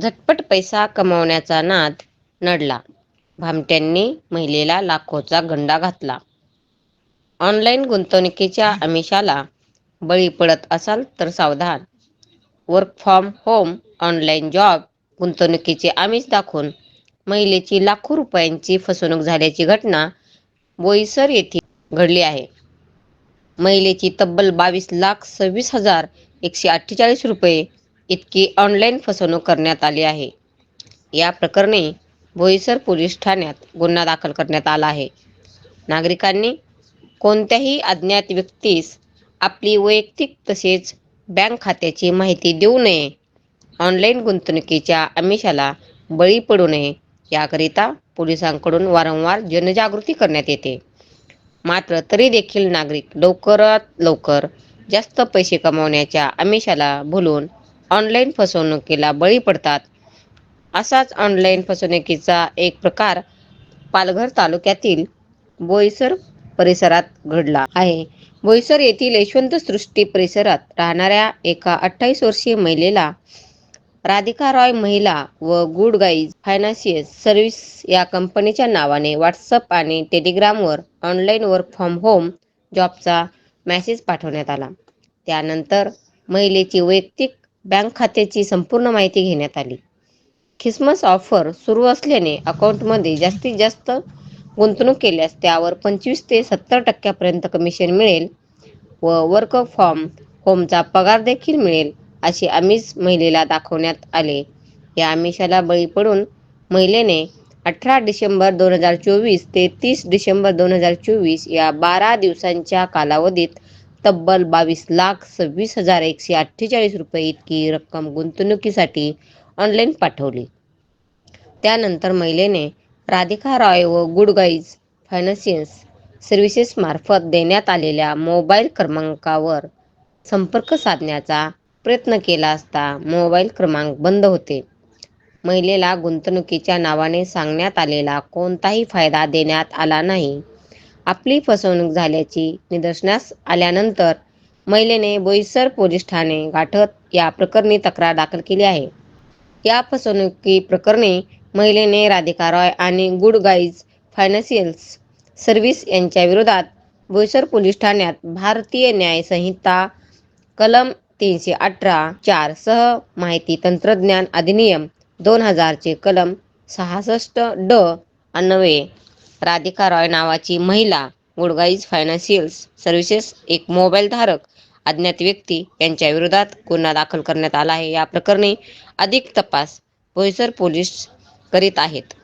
झटपट पैसा कमावण्याचा नाद नडला. भामट्यांनी महिलेला लाखोचा गंडा घातला. ऑनलाईन गुंतवणुकीच्या आमिषाला बळी पडत असाल तर सावधान. Work from home online job गुंतवणुकीचे आमिष दाखवून महिलेची लाखो रुपयांची फसवणूक झाल्याची घटना बोईसर येथे घडली आहे. महिलेची तब्बल बावीस लाख सव्वीस हजार एकशे अठ्ठेचाळीस रुपये इतकी ऑनलाईन फसवणूक करण्यात आली आहे. या प्रकरणी बोईसर पोलीस ठाण्यात गुन्हा दाखल करण्यात आला आहे. नागरिकांनी कोणत्याही अज्ञात व्यक्तीस आपली वैयक्तिक तसेच बँक खात्याची माहिती देऊ नये. ऑनलाईन गुंतवणुकीच्या आमिषाला बळी पडू नये याकरिता पोलिसांकडून वारंवार जनजागृती करण्यात येते. मात्र तरी देखील नागरिक लवकरात लवकर जास्त पैसे कमावण्याच्या आमिषाला भुलून ऑनलाईन फसवणुकीला बळी पडतात. असाच ऑनलाईन फसवणुकीचा एक प्रकार पालघर तालुक्यातील बोईसर परिसरात घडला आहे. बोईसर येथील यशवंत सृष्टी परिसरात राहणाऱ्या एका अठ्ठावीस वर्षीय महिलेला राधिका रॉय महिला व गुड गाईज फायनान्शियल सर्व्हिस या कंपनीच्या नावाने व्हॉट्सअप आणि टेलिग्रामवर ऑनलाईन वर्क फ्रॉम होम जॉबचा मेसेज पाठवण्यात आला. त्यानंतर महिलेची वैयक्तिक बँक खात्याची संपूर्ण माहिती घेण्यात आली. ख्रिसमस ऑफर सुरू असल्याने अकाउंटमध्ये जास्तीत जास्त गुंतवणूक केल्यास त्यावर पंचवीस ते सत्तर टक्क्यापर्यंत कमिशन मिळेल व वर्क फ्रॉम होमचा पगार देखील मिळेल असे आमिष महिलेला दाखवण्यात आले. या आमिषाला बळी पडून महिलेने अठरा डिसेंबर दोन हजार चोवीस ते तीस डिसेंबर दोन हजार चोवीस या बारा दिवसांच्या कालावधीत तब्बल बावीस लाख सव्वीस हजार एकशे अठ्ठेचाळीस रुपये इतकी रक्कम गुंतवणुकीसाठी ऑनलाईन पाठवली. त्यानंतर महिलेने राधिका रॉय व गुड गाईज फायनान्शियल सर्व्हिसेसमार्फत देण्यात आलेल्या मोबाईल क्रमांकावर संपर्क साधण्याचा प्रयत्न केला असता मोबाईल क्रमांक बंद होते. महिलेला गुंतवणुकीच्या नावाने सांगण्यात आलेला कोणताही फायदा देण्यात आला नाही. आपली फसवणूक झाल्याची निदर्शनास आल्यानंतर महिलेने बोईसर पोलीस ठाणे गाठत या प्रकरणी तक्रार दाखल केली आहे. या फसवणुकी प्रकरणी महिलेने राधिका रॉय आणि गुड गाईज फायनान्शियल्स सर्व्हिस यांच्या विरोधात बोईसर पोलीस ठाण्यात भारतीय न्याय संहिता कलम तीनशे अठरा चार सह माहिती तंत्रज्ञान अधिनियम दोन हजारचे कलम सहासष्ट ड अन्वये राधिका रॉय नावाची महिला गुडगाईज फायनान्शियल सर्व्हिसेस एक मोबाईल धारक अज्ञात व्यक्ती यांच्या विरोधात गुन्हा दाखल करण्यात आला आहे. या प्रकरणी अधिक तपास बोईसर पोलीस करीत आहेत.